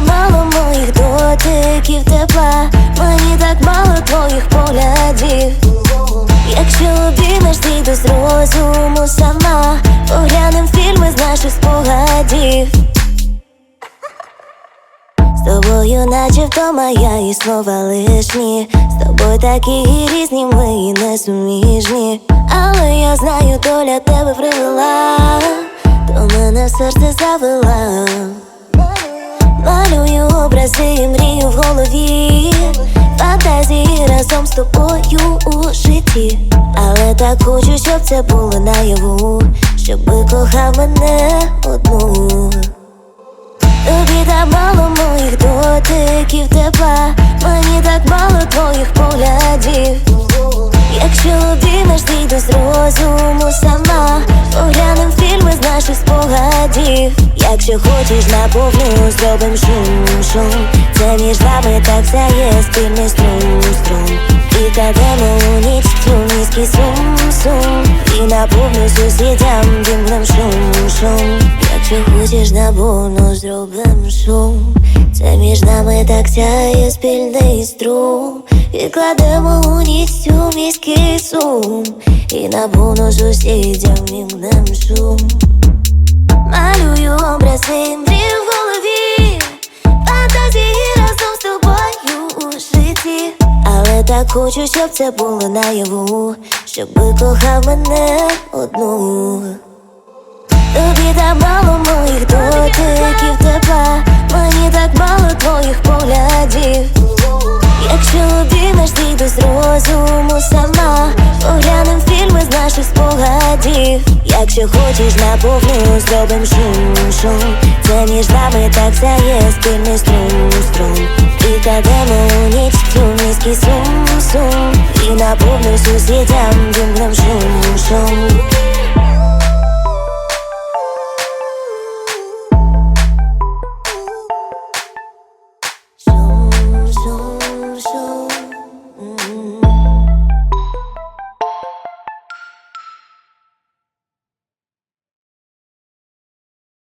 мало моїх дотиків тепла, мені так мало твоїх поглядів. Якщо обіймеш, зійду з розуму сама, поглянем фільми з наших спогадів. З тобою, наче вдома, я і слова лишні. З тобою такі різні, ми і несуміжні. Але я знаю, доля тебе привела, до мене серце завела. Разом з тобою у житті. Але так хочу, щоб це було наяву, щоби кохав мене одну. Тобі так мало моїх дотиків тепла, мені так мало твоїх поглядів. Якщо обіймеш, зійду з розуму сама, спогадів. Якщо хочеш наповну, зробим шум, шум. Це між нами так сяє спільний струм, струм. І кладемо у ніч міський сум, сум. І наповну сусідям вімкнем шум, шум. Якщо хочеш наповну, зробим шум. Це між нами так сяє спільний струм. І кладемо у ніч міський сум. І наповну сусідям вімкнем шум. Так хочу, щоб це було наяву, щоби кохав мене одну. Тобі так мало моїх дотиків тепла, мені так мало твоїх поглядів. Якщо обіймеш, зійду з розуму сама, поглянем фільми з наших спогадів. Якщо хочеш наповну, зробим шум, шум. Це між нами так сяє спільний струм. І кладемо у ніч цю міський сум, сум. напомню шум, шум.